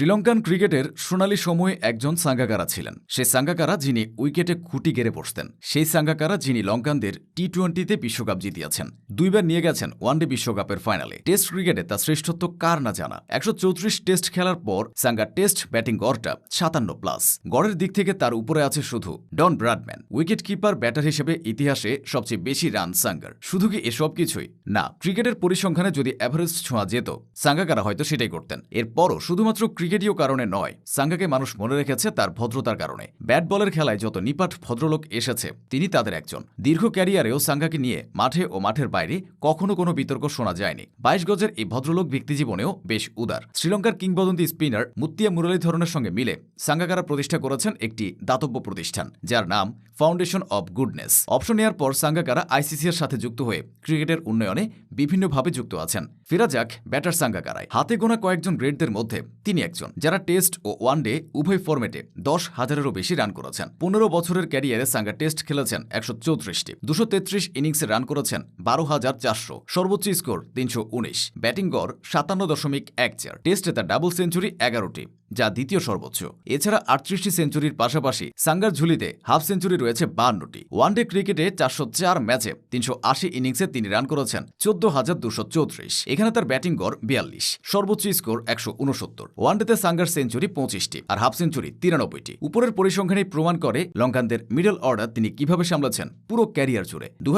শ্রীলঙ্কান ক্রিকেটের সোনালি সময়ে একজন সাঙ্গাকারা ছিলেন। সেই সাঙ্গাকারা যিনি উইকেটে খুঁটি গেড়ে বসতেন, সেই সাঙ্গাকারা যিনি লঙ্কানদের টি টোয়েন্টিতে বিশ্বকাপ জিতিয়েছেন, দুইবার নিয়ে গেছেন ওয়ানডে বিশ্বকাপের ফাইনালে। টেস্ট ক্রিকেটে তার শ্রেষ্ঠত্ব কার না জানা। একশো চৌত্রিশ টেস্ট খেলার পর সাঙ্গা টেস্ট ব্যাটিং গড়টা সাতান্ন প্লাস। গড়ের দিক থেকে তার উপরে আছে শুধু Don Bradman wicket keeper batter হিসেবে ইতিহাসে সবচেয়ে বেশি রান সাঙ্গার। শুধু কি এসব কিছুই? না, ক্রিকেটের পরিসংখ্যানে যদি অ্যাভারেজ ছোঁয়া যেত, সাঙ্গাকারা হয়তো সেটাই করতেন। এরপরও শুধুমাত্র ক্রিকেটীয় কারণে নয়, সাঙ্গাকে মানুষ মনে রেখেছে তার ভদ্রতার কারণে। ব্যাট বলের খেলায় যত নিপাট ভদ্রলোক এসেছে, তিনি তাদের একজন। দীর্ঘ ক্যারিয়ারেও সাঙ্গাকে নিয়ে মাঠে ও মাঠের বাইরে কখনো কোনো বিতর্ক শোনা যায়নি। বাইশ গজের এই ভদ্রলোক ব্যক্তিজীবনেও বেশ উদার। শ্রীলঙ্কার কিংবদন্তি স্পিনার মুত্তিয়া মুরলীধরনের সঙ্গে মিলে সাঙ্গাকারা প্রতিষ্ঠা করেছেন একটি দাতব্য প্রতিষ্ঠান, যার নাম ফাউন্ডেশন অব গুডনেস। অপশন নেওয়ার পর সাঙ্গাকারা আইসিসি এর সাথে যুক্ত হয়ে ক্রিকেটের উন্নয়নে বিভিন্নভাবে যুক্ত আছেন। ফেরা যাক ব্যাটার সাঙ্গাকারায়। হাতে গোনা কয়েকজন গ্রেডদের মধ্যে তিনি একজন, যারা টেস্ট ও ওয়ানডে উভয় ফর্মেটে দশ হাজারেরও বেশি রান করেছেন। পনেরো বছরের ক্যারিয়ারে সাঙ্গা টেস্ট খেলেছেন একশো চৌত্রিশটি। দুশো তেত্রিশ ইনিংসে রান করেছেন বারো হাজার চারশো। সর্বোচ্চ স্কোর তিনশো উনিশ। ব্যাটিং গড় সাতান্ন দশমিক এক চার। টেস্টে তার ডাবল সেঞ্চুরি এগারোটি। যা দ্বিতীয় সর্বোচ্চ। এছাড়া আটত্রিশটি সেঞ্চুরির পাশাপাশি সাঙ্গার ঝুলিতে হাফ সেঞ্চুরি রয়েছে বান্নটি ওয়ানডে ক্রিকেটে চারশো চার ম্যাচে তিনশো আশি ইনিংসে তিনি রান করেছেন চোদ্দ হাজার দুশো চৌত্রিশ। এখানে তার ব্যাটিং গড় বিয়াল্লিশ। সর্বোচ্চ স্কোর একশো উনসত্তর। ওয়ানডেতে সাঙ্গার সেঞ্চুরি পঁচিশটি আর হাফ সেঞ্চুরি তিরানব্বইটি। উপরের পরিসংখ্যানই প্রমাণ করে লঙ্কানদের মিডল অর্ডার তিনি কীভাবে সামলাচ্ছেন পুরো ক্যারিয়ার জুড়ে। দু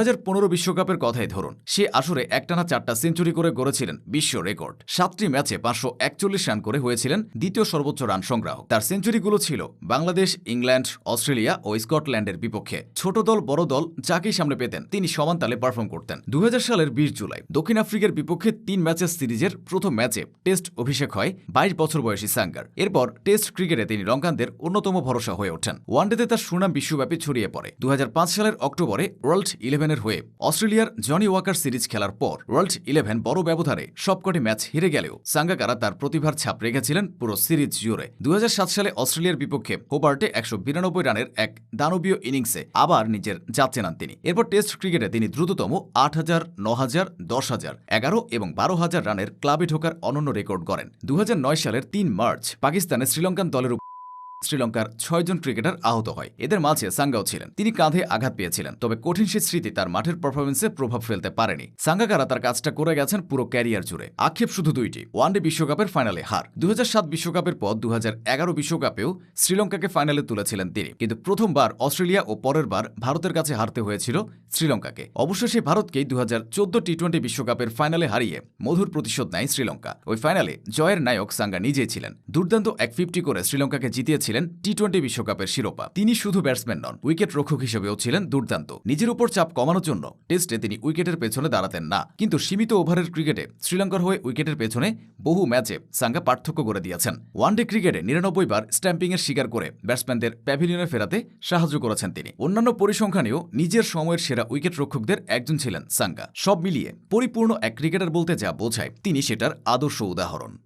বিশ্বকাপের কথাই ধরুন। সে আসরে একটানা চারটা সেঞ্চুরি করে গড়েছিলেন বিশ্ব রেকর্ড। সাতটি ম্যাচে পাঁচশো একচল্লিশ রান করে হয়েছিলেন দ্বিতীয় সর্বোচ্চ রান সংগ্রাহক। তার সেঞ্চুরিগুলো ছিল বাংলাদেশ, ইংল্যান্ড, অস্ট্রেলিয়া ও স্কটল্যান্ডের বিপক্ষে। ছোট দল, বড় দল যাকেই সামনে পেতেন, তিনি সমান তালে পারফর্ম করতেন। দু সালের বিশ জুলাই, দক্ষিণ আফ্রিকার বিপক্ষে তিন ম্যাচের সিরিজের প্রথম ম্যাচে টেস্ট অভিষেক হয় বাইশ বছর বয়সী সাঙ্গার। এরপর টেস্ট ক্রিকেটে তিনি লঙ্কানদের অন্যতম ভরসা হয়ে ওঠেন। ওয়ানডেতে তার সুনাম বিশ্বব্যাপী ছড়িয়ে পড়ে। দু হাজার পাঁচ সালের অক্টোবরে ওয়ার্ল্ড ইলেভেনের হয়ে অস্ট্রেলিয়ার জনি ওয়াকার সিরিজ খেলার পর ওয়ার্ল্ড ইলেভেন বড় ব্যবধানে সবকটি ম্যাচ হেরে গেলেও সাঙ্গাকারা তার প্রতিভার ছাপ রেখেছিলেন পুরো সিরিজ জুড়ে। দু সালে অস্ট্রেলিয়ার বিপক্ষে হোবার্টে একশো বিরানব্বই রানের এক দানবীয় ইনিংসে আবার নিজের যাচ্ছে নান তিনি। এরপর টেস্ট ক্রিকেটে তিনি দ্রুততম আট হাজার ন হাজার, দশ হাজার, এগারো এবং বারো হাজার রানের ক্লাবে ঢোকার অনন্য রেকর্ড করেন দু হাজার নয় সালের তিন মার্চ পাকিস্তানে শ্রীলঙ্কান দলের শ্রীলঙ্কার ছয়জন ক্রিকেটার আহত হয়। এদের মাঝে সাঙ্গাও ছিলেন। তিনি কাঁধে আঘাত পেয়েছিলেন, তবে কঠিন সে স্মৃতি তার মাঠের পারফরমেন্সে প্রভাব ফেলতে পারেনি। সাঙ্গাকারা তার কাজটা করে গেছেন পুরো ক্যারিয়ার জুড়ে। আক্ষেপ শুধু দুইটি, ওয়ানডে বিশ্বকাপের ফাইনালে হার। দু বিশ্বকাপের পর দু বিশ্বকাপেও শ্রীলঙ্কাকে ফাইনালে তুলেছিলেন তিনি। কিন্তু প্রথমবার অস্ট্রেলিয়া ও পরের বার ভারতের কাছে হারতে হয়েছিল শ্রীলঙ্কাকে। অবশেষে ভারতকেই দু হাজার টি টোয়েন্টি বিশ্বকাপের ফাইনালে হারিয়ে মধুর প্রতিশোধ নেয় শ্রীলঙ্কা। ওই ফাইনালে জয়ের নায়ক সাঙ্গা নিজেই ছিলেন। দুর্দান্ত এক ফিফটি করে শ্রীলঙ্কাকে জিতিয়েছিলেন টি টোয়েন্টি বিশ্বকাপের শিরোপা। তিনি শুধু ব্যাটসম্যান নন, উইকেট রক্ষক হিসেবেও ছিলেন দুর্দান্ত। নিজের উপর চাপ কমানোর জন্য টেস্টে তিনি উইকেটের পেছনে দাঁড়াতেন না। কিন্তু সীমিত ওভারের ক্রিকেটে শ্রীলঙ্কার হয়ে উইকেটের পেছনে বহু ম্যাচে সাঙ্গা পার্থক্য করে দিয়েছেন। ওয়ানডে ক্রিকেটে নিরানব্বই বার স্ট্যাম্পিং এর শিকার করে ব্যাটসম্যানদের প্যাভিলিয়নে ফেরাতে সাহায্য করেছেন তিনি। অন্যান্য পরিসংখ্যানেও নিজের সময়ের সেরা উইকেট রক্ষকদের একজন ছিলেন সাঙ্গা। সব মিলিয়ে পরিপূর্ণ এক ক্রিকেটার বলতে যা বোঝায়, তিনি সেটার আদর্শ উদাহরণ।